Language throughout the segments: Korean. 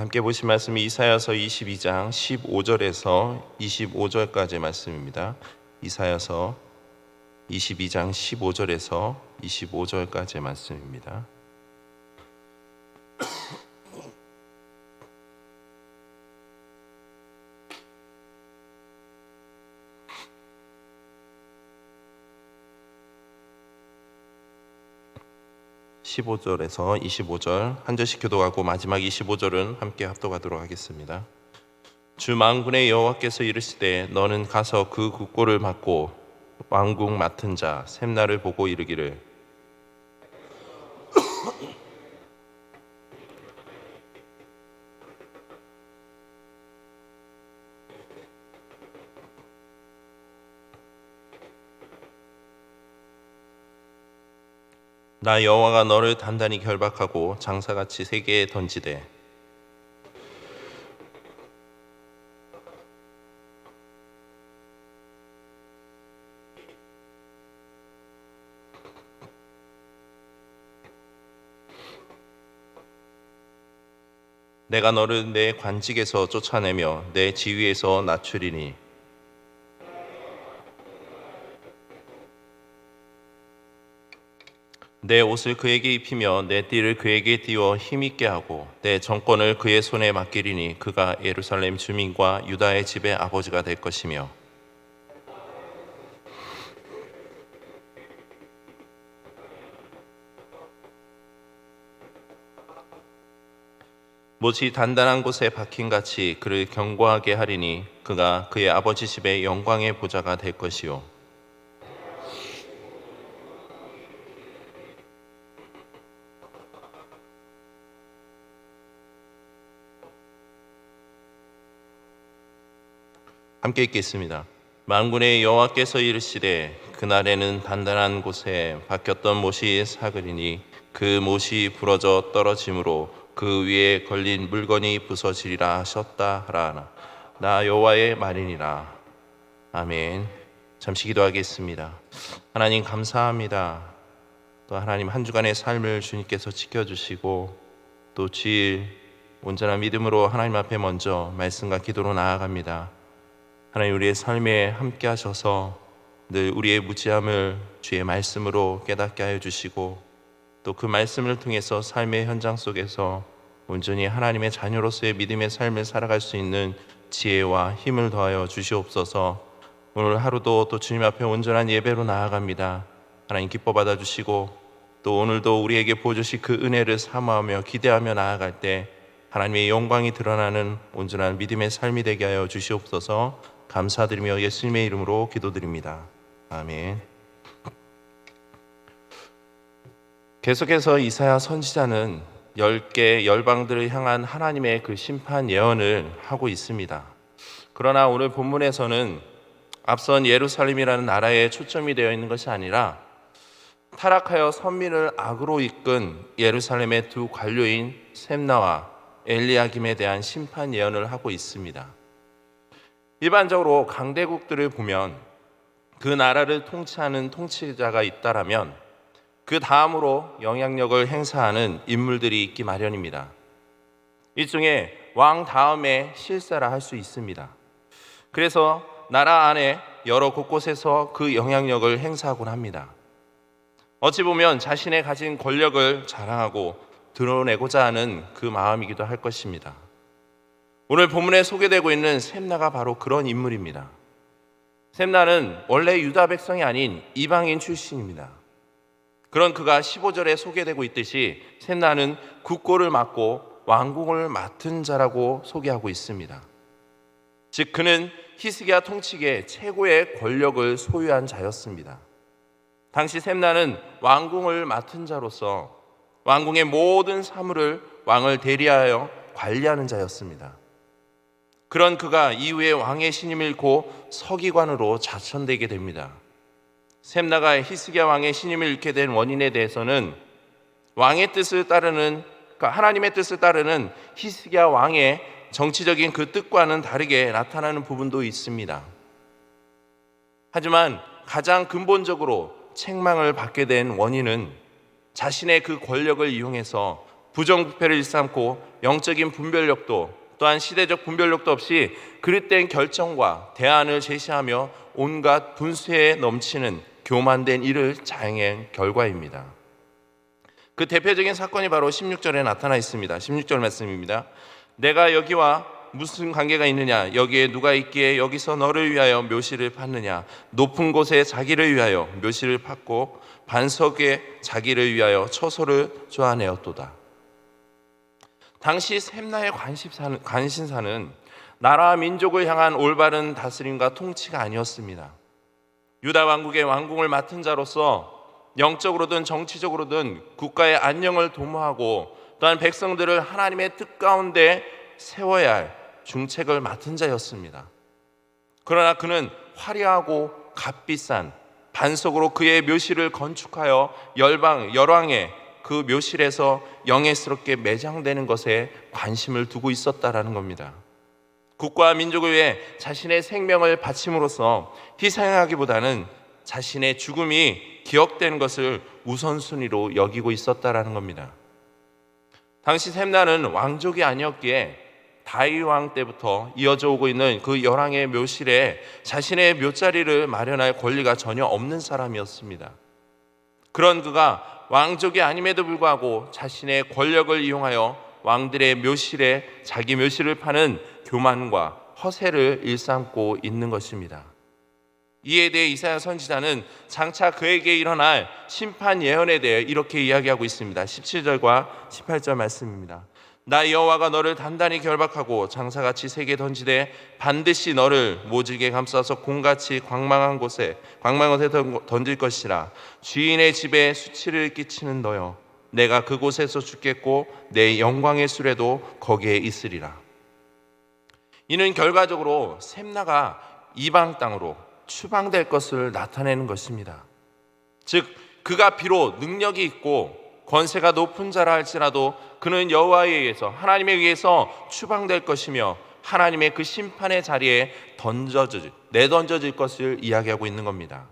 함께 보신 말씀이 이사야서 22장 15절에서 25절까지 말씀입니다. 이사야서 22장 15절에서 25절까지 말씀입니다. (15절에서) (25절) 한 절씩 교도하고 마지막 (25절은) 함께 합독하도록 하겠습니다. 주 만군의 여호와께서 이르시되 너는 가서 그 국고를 맡고 왕국 맡은 자 샘나를 보고 이르기를 나 여호와가 너를 단단히 결박하고 장사같이 세계에 던지되. 내가 너를 내 관직에서 쫓아내며 내 지위에서 낮추리니 내 옷을 그에게 입히며 내 띠를 그에게 띄워 힘있게 하고 내 정권을 그의 손에 맡기리니 그가 예루살렘 주민과 유다의 집의 아버지가 될 것이며. 못이 단단한 곳에 박힌 같이 그를 견고하게 하리니 그가 그의 아버지 집의 영광의 보좌가 될 것이요 함께 읽겠습니다. 만군의 여호와께서 이르시되 그날에는 단단한 곳에 박혔던 못이 사그리니 그 못이 부러져 떨어짐으로 그 위에 걸린 물건이 부서지리라 하셨다 하라 나 여호와의 말이니라. 아멘. 잠시 기도하겠습니다. 하나님 감사합니다. 또 하나님 한 주간의 삶을 주님께서 지켜주시고 또 주일 온전한 믿음으로 하나님 앞에 먼저 말씀과 기도로 나아갑니다 하나님 우리의 삶에 함께 하셔서 늘 우리의 무지함을 주의 말씀으로 깨닫게 하여 주시고 또 그 말씀을 통해서 삶의 현장 속에서 온전히 하나님의 자녀로서의 믿음의 삶을 살아갈 수 있는 지혜와 힘을 더하여 주시옵소서. 오늘 하루도 또 주님 앞에 온전한 예배로 나아갑니다. 하나님 기뻐 받아 주시고 또 오늘도 우리에게 보여주실 그 은혜를 사모하며 기대하며 나아갈 때 하나님의 영광이 드러나는 온전한 믿음의 삶이 되게 하여 주시옵소서 감사드리며 예수님의 이름으로 기도드립니다. 아멘. 계속해서 이사야 선지자는 열개 열방들을 향한 하나님의 그 심판 예언을 하고 있습니다. 그러나 오늘 본문에서는 앞선 예루살렘이라는 나라에 초점이 되어 있는 것이 아니라 타락하여 선민을 악으로 이끈 예루살렘의 두 관료인 셈나와 엘리야김에 대한 심판 예언을 하고 있습니다. 일반적으로 강대국들을 보면 그 나라를 통치하는 통치자가 있다라면 그 다음으로 영향력을 행사하는 인물들이 있기 마련입니다. 일종의 왕 다음에 실세라 할 수 있습니다. 그래서 나라 안에 여러 곳곳에서 그 영향력을 행사하곤 합니다. 어찌 보면 자신의 가진 권력을 자랑하고 드러내고자 하는 그 마음이기도 할 것입니다. 오늘 본문에 소개되고 있는 셈나가 바로 그런 인물입니다. 셈나는 원래 유다 백성이 아닌 이방인 출신입니다. 그런 그가 15절에 소개되고 있듯이 셈나는 국고를 맡고 왕궁을 맡은 자라고 소개하고 있습니다. 즉 그는 히스기야 통치계 최고의 권력을 소유한 자였습니다. 당시 셈나는 왕궁을 맡은 자로서 왕궁의 모든 사물을 왕을 대리하여 관리하는 자였습니다. 그런 그가 이후에 왕의 신임을 잃고 서기관으로 자천되게 됩니다. 셈나가 히스기야 왕의 신임을 잃게 된 원인에 대해서는 왕의 뜻을 따르는 그러니까 하나님의 뜻을 따르는 히스기야 왕의 정치적인 그 뜻과는 다르게 나타나는 부분도 있습니다. 하지만 가장 근본적으로 책망을 받게 된 원인은 자신의 그 권력을 이용해서 부정부패를 일삼고 영적인 분별력도 또한 시대적 분별력도 없이 그릇된 결정과 대안을 제시하며 온갖 분수에 넘치는 교만된 일을 자행한 결과입니다. 그 대표적인 사건이 바로 16절에 나타나 있습니다. 16절 말씀입니다. 내가 여기와 무슨 관계가 있느냐? 여기에 누가 있기에 여기서 너를 위하여 묘시를 팠느냐? 높은 곳에 자기를 위하여 묘시를 팠고 반석에 자기를 위하여 처소를 조아내었도다. 당시 샘나의 관심사는, 관신사는 나라와 민족을 향한 올바른 다스림과 통치가 아니었습니다. 유다 왕국의 왕궁을 맡은 자로서 영적으로든 정치적으로든 국가의 안녕을 도모하고 또한 백성들을 하나님의 뜻 가운데 세워야 할 중책을 맡은 자였습니다. 그러나 그는 화려하고 값비싼 반석으로 그의 묘실을 건축하여 열방 열왕의 그 묘실에서 영예스럽게 매장되는 것에 관심을 두고 있었다라는 겁니다. 국가와 민족을 위해 자신의 생명을 바침으로써 희생하기보다는 자신의 죽음이 기억되는 것을 우선순위로 여기고 있었다라는 겁니다. 당시 샘나는 왕족이 아니었기에 다윗 왕 때부터 이어져 오고 있는 그 열왕의 묘실에 자신의 묘자리를 마련할 권리가 전혀 없는 사람이었습니다. 그런 그가 왕족이 아님에도 불구하고 자신의 권력을 이용하여 왕들의 묘실에 자기 묘실을 파는 교만과 허세를 일삼고 있는 것입니다. 이에 대해 이사야 선지자는 장차 그에게 일어날 심판 예언에 대해 이렇게 이야기하고 있습니다. 17절과 18절 말씀입니다. 나 여호와가 너를 단단히 결박하고 장사같이 세게 던지되 반드시 너를 모질게 감싸서 공같이 광망한 곳에 광망한 곳에 던질 것이라. 주인의 집에 수치를 끼치는 너여 내가 그곳에서 죽겠고 내 영광의 수레도 거기에 있으리라. 이는 결과적으로 샘나가 이방 땅으로 추방될 것을 나타내는 것입니다. 즉 그가 비록 능력이 있고 권세가 높은 자라 할지라도 그는 여호와에 의해서 하나님에 의해서 추방될 것이며 하나님의 그 심판의 자리에 던져질 내던져질 것을 이야기하고 있는 겁니다.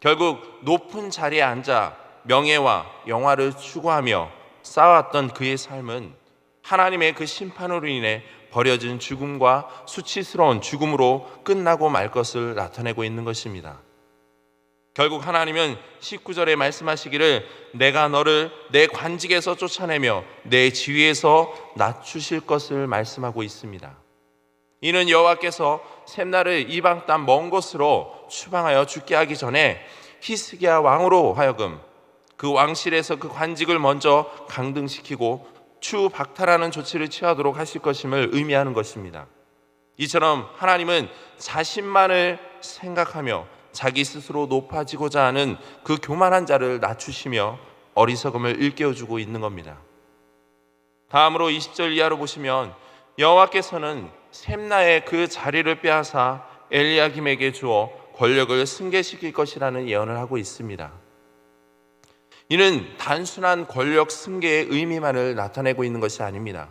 결국 높은 자리에 앉아 명예와 영화를 추구하며 쌓아왔던 그의 삶은 하나님의 그 심판으로 인해 버려진 죽음과 수치스러운 죽음으로 끝나고 말 것을 나타내고 있는 것입니다. 결국 하나님은 19절에 말씀하시기를 내가 너를 내 관직에서 쫓아내며 내 지위에서 낮추실 것을 말씀하고 있습니다. 이는 여호와께서 샘나를 이방 땅 먼 곳으로 추방하여 죽게 하기 전에 히스기야 왕으로 하여금 그 왕실에서 그 관직을 먼저 강등시키고 추 박탈하는 조치를 취하도록 하실 것임을 의미하는 것입니다. 이처럼 하나님은 자신만을 생각하며 자기 스스로 높아지고자 하는 그 교만한 자를 낮추시며 어리석음을 일깨워주고 있는 겁니다. 다음으로 20절 이하로 보시면 여호와께서는 샘나의 그 자리를 빼앗아 엘리야김에게 주어 권력을 승계시킬 것이라는 예언을 하고 있습니다. 이는 단순한 권력 승계의 의미만을 나타내고 있는 것이 아닙니다.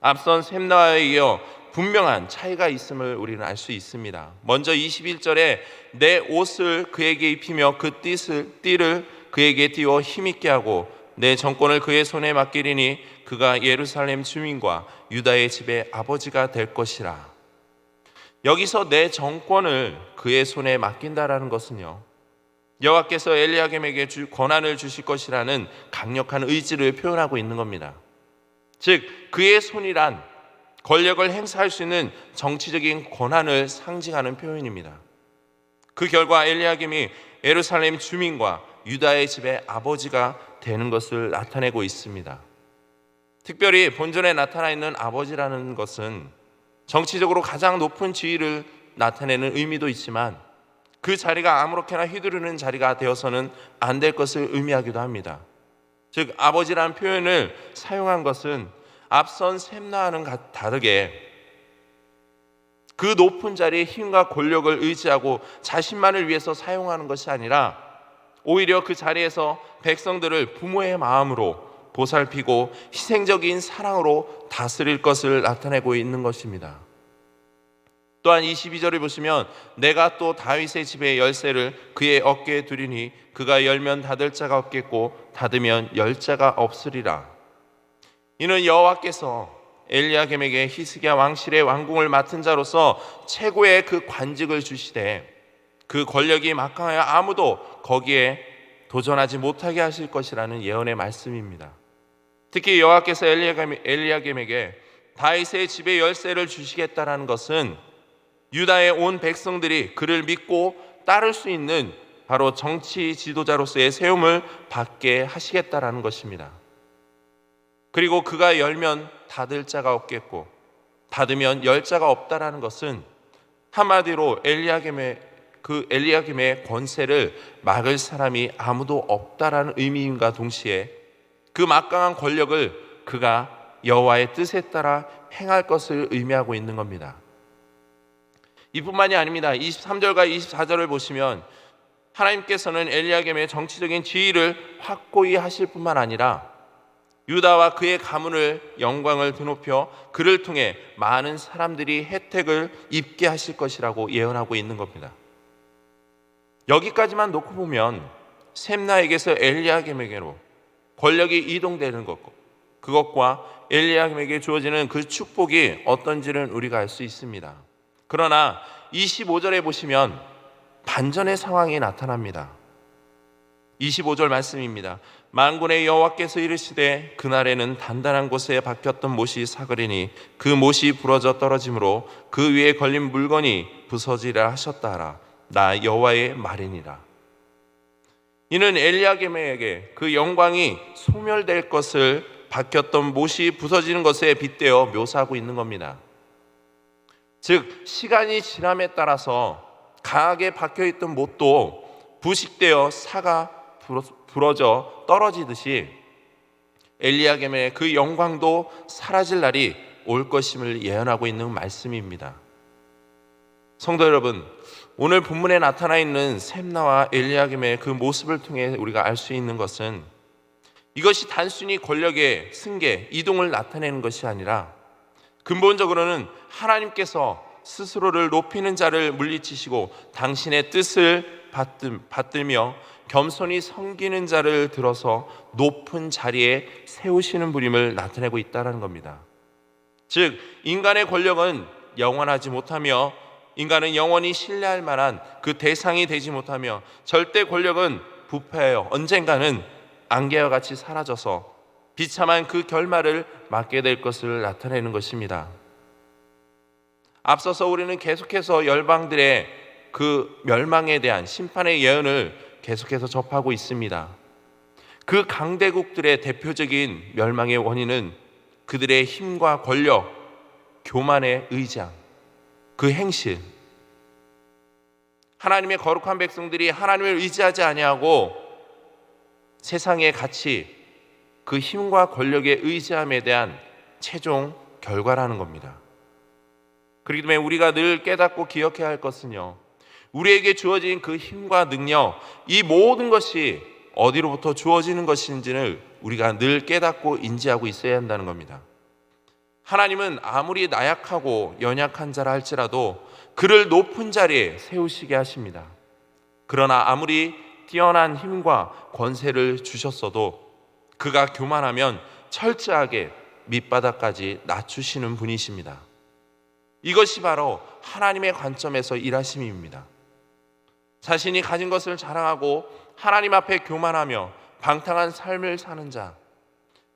앞선 샘나에 이어 분명한 차이가 있음을 우리는 알 수 있습니다. 먼저 21절에 내 옷을 그에게 입히며 그 띠를, 띠를 그에게 띄워 힘있게 하고 내 정권을 그의 손에 맡기리니 그가 예루살렘 주민과 유다의 집의 아버지가 될 것이라. 여기서 내 정권을 그의 손에 맡긴다라는 것은요. 여호와께서 엘리야겜에게 주 권한을 주실 것이라는 강력한 의지를 표현하고 있는 겁니다. 즉 그의 손이란 권력을 행사할 수 있는 정치적인 권한을 상징하는 표현입니다. 그 결과 엘리야김이 예루살렘 주민과 유다의 집의 아버지가 되는 것을 나타내고 있습니다. 특별히 본전에 나타나 있는 아버지라는 것은 정치적으로 가장 높은 지위를 나타내는 의미도 있지만 그 자리가 아무렇게나 휘두르는 자리가 되어서는 안 될 것을 의미하기도 합니다. 즉 아버지라는 표현을 사용한 것은 앞선 샘나와는 다르게 그 높은 자리에 힘과 권력을 의지하고 자신만을 위해서 사용하는 것이 아니라 오히려 그 자리에서 백성들을 부모의 마음으로 보살피고 희생적인 사랑으로 다스릴 것을 나타내고 있는 것입니다. 또한 22절을 보시면 내가 또 다윗의 집의 열쇠를 그의 어깨에 두리니 그가 열면 닫을 자가 없겠고 닫으면 열 자가 없으리라. 이는 여호와께서 엘리야겜에게 히스기야 왕실의 왕궁을 맡은 자로서 최고의 그 관직을 주시되 그 권력이 막강하여 아무도 거기에 도전하지 못하게 하실 것이라는 예언의 말씀입니다. 특히 여호와께서 엘리야겜, 엘리야겜에게 다윗의 집의 열쇠를 주시겠다라는 것은 유다의 온 백성들이 그를 믿고 따를 수 있는 바로 정치 지도자로서의 세움을 받게 하시겠다라는 것입니다. 그리고 그가 열면 닫을 자가 없겠고 닫으면 열 자가 없다라는 것은 한마디로 엘리야겜의 그 엘리야김의 권세를 막을 사람이 아무도 없다라는 의미임과 동시에 그 막강한 권력을 그가 여호와의 뜻에 따라 행할 것을 의미하고 있는 겁니다. 이뿐만이 아닙니다. 23절과 24절을 보시면 하나님께서는 엘리야겜의 정치적인 지위를 확고히 하실 뿐만 아니라 유다와 그의 가문을 영광을 드높여 그를 통해 많은 사람들이 혜택을 입게 하실 것이라고 예언하고 있는 겁니다. 여기까지만 놓고 보면 셈나에게서 엘리야겜에게로 권력이 이동되는 것고 그것과 엘리야김에게 주어지는 그 축복이 어떤지는 우리가 알 수 있습니다. 그러나 25절에 보시면 반전의 상황이 나타납니다. 25절 말씀입니다. 만군의 여호와께서 이르시되 그날에는 단단한 곳에 박혔던 못이 사그리니 그 못이 부러져 떨어지므로 그 위에 걸린 물건이 부서지라 하셨다 하라. 나 여호와의 말이니라. 이는 엘리야겜에게 그 영광이 소멸될 것을 박혔던 못이 부서지는 것에 빗대어 묘사하고 있는 겁니다. 즉 시간이 지남에 따라서 강하게 박혀 있던 못도 부식되어 사가 부러져 떨어지듯이 엘리야겜의 그 영광도 사라질 날이 올 것임을 예언하고 있는 말씀입니다. 성도 여러분, 오늘 본문에 나타나 있는 샘나와 엘리야김의 그 모습을 통해 우리가 알 수 있는 것은 이것이 단순히 권력의 승계, 이동을 나타내는 것이 아니라 근본적으로는 하나님께서 스스로를 높이는 자를 물리치시고 당신의 뜻을 받들며 겸손히 섬기는 자를 들어서 높은 자리에 세우시는 분임을 나타내고 있다는 겁니다. 즉 인간의 권력은 영원하지 못하며 인간은 영원히 신뢰할 만한 그 대상이 되지 못하며 절대 권력은 부패하여 언젠가는 안개와 같이 사라져서 비참한 그 결말을 맞게 될 것을 나타내는 것입니다. 앞서서 우리는 계속해서 열방들의 그 멸망에 대한 심판의 예언을 계속해서 접하고 있습니다. 그 강대국들의 대표적인 멸망의 원인은 그들의 힘과 권력, 교만의 의장, 그 행실 하나님의 거룩한 백성들이 하나님을 의지하지 아니하고 세상의 가치 그 힘과 권력의 의지함에 대한 최종 결과라는 겁니다. 그렇기 때문에 우리가 늘 깨닫고 기억해야 할 것은요. 우리에게 주어진 그 힘과 능력 이 모든 것이 어디로부터 주어지는 것인지를 우리가 늘 깨닫고 인지하고 있어야 한다는 겁니다. 하나님은 아무리 나약하고 연약한 자라 할지라도 그를 높은 자리에 세우시게 하십니다. 그러나 아무리 뛰어난 힘과 권세를 주셨어도 그가 교만하면 철저하게 밑바닥까지 낮추시는 분이십니다. 이것이 바로 하나님의 관점에서 일하심입니다. 자신이 가진 것을 자랑하고 하나님 앞에 교만하며 방탕한 삶을 사는 자,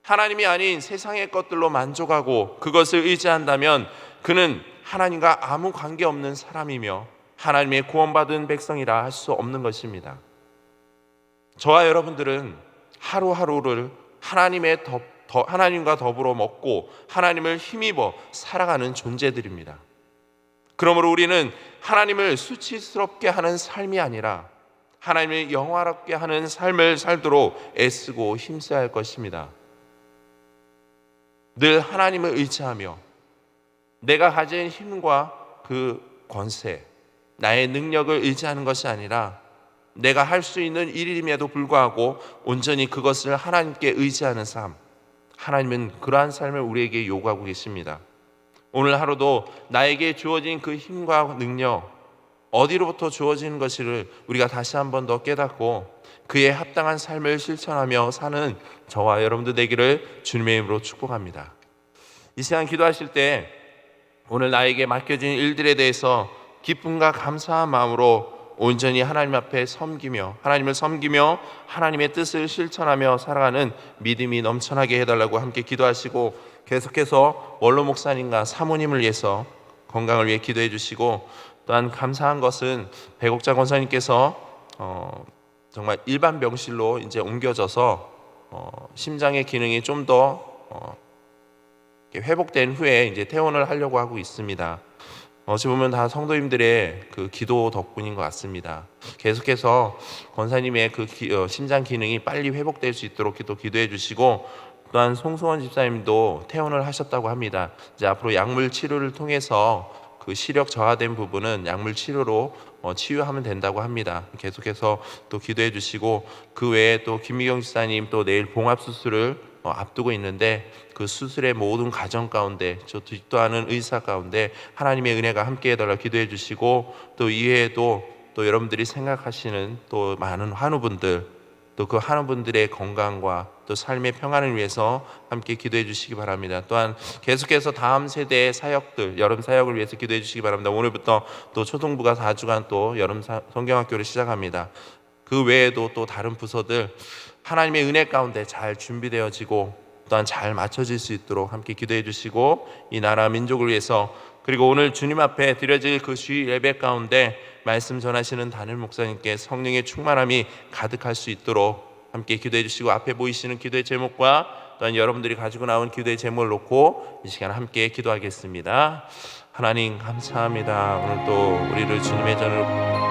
하나님이 아닌 세상의 것들로 만족하고 그것을 의지한다면 그는 하나님과 아무 관계 없는 사람이며 하나님의 구원받은 백성이라 할 수 없는 것입니다. 저와 여러분들은 하루하루를 하나님의 더, 더, 하나님과 더불어 먹고 하나님을 힘입어 살아가는 존재들입니다. 그러므로 우리는 하나님을 수치스럽게 하는 삶이 아니라 하나님을 영화롭게 하는 삶을 살도록 애쓰고 힘써야 할 것입니다. 늘 하나님을 의지하며 내가 가진 힘과 그 권세, 나의 능력을 의지하는 것이 아니라 내가 할 수 있는 일임에도 불구하고 온전히 그것을 하나님께 의지하는 삶. 하나님은 그러한 삶을 우리에게 요구하고 계십니다. 오늘 하루도 나에게 주어진 그 힘과 능력 어디로부터 주어지는 것을 우리가 다시 한 번 더 깨닫고 그에 합당한 삶을 실천하며 사는 저와 여러분들 되기를 주님의 이름으로 축복합니다. 이 시간 기도하실 때 오늘 나에게 맡겨진 일들에 대해서 기쁨과 감사한 마음으로 온전히 하나님 앞에 섬기며 하나님을 섬기며 하나님의 뜻을 실천하며 살아가는 믿음이 넘쳐나게 해달라고 함께 기도하시고 계속해서 원로 목사님과 사모님을 위해서 건강을 위해 기도해 주시고 또한 감사한 것은 백옥자 권사님께서 어, 정말 일반 병실로 이제 옮겨져서 어, 심장의 기능이 좀더 어, 회복된 후에 이제 퇴원을 하려고 하고 있습니다. 어찌 보면 다 성도님들의 그 기도 덕분인 것 같습니다. 계속해서 권사님의 그 기- 어, 심장 기능이 빨리 회복될 수 있도록 또 기도해 주시고 또한 송수원 집사님도 퇴원을 하셨다고 합니다. 이제 앞으로 약물 치료를 통해서 그 시력 저하된 부분은 약물 치료로 어, 치유하면 된다고 합니다. 계속해서 또 기도해 주시고 그 외에 또 김미경 집사님 또 내일 봉합 수술을 어, 앞두고 있는데 그 수술의 모든 과정 가운데 저 뒷도하는 의사 가운데 하나님의 은혜가 함께 해 달라 기도해 주시고 또 이외에도 또 여러분들이 생각하시는 또 많은 환우분들 또 그 환우분들의 건강과 또 삶의 평안을 위해서 함께 기도해 주시기 바랍니다. 또한 계속해서 다음 세대의 사역들 여름 사역을 위해서 기도해 주시기 바랍니다. 오늘부터 또 초등부가 4주간 또 여름 사- 성경학교를 시작합니다. 그 외에도 또 다른 부서들 하나님의 은혜 가운데 잘 준비되어지고 또한 잘 맞춰질 수 있도록 함께 기도해 주시고 이 나라 민족을 위해서 그리고 오늘 주님 앞에 드려질 그 주일 예배 가운데 말씀 전하시는 단일 목사님께 성령의 충만함이 가득할 수 있도록 함께 기도해 주시고 앞에 보이시는 기도의 제목과 또한 여러분들이 가지고 나온 기도의 제목을 놓고 이 시간 함께 기도하겠습니다. 하나님 감사합니다. 오늘 또 우리를 주님의 전으로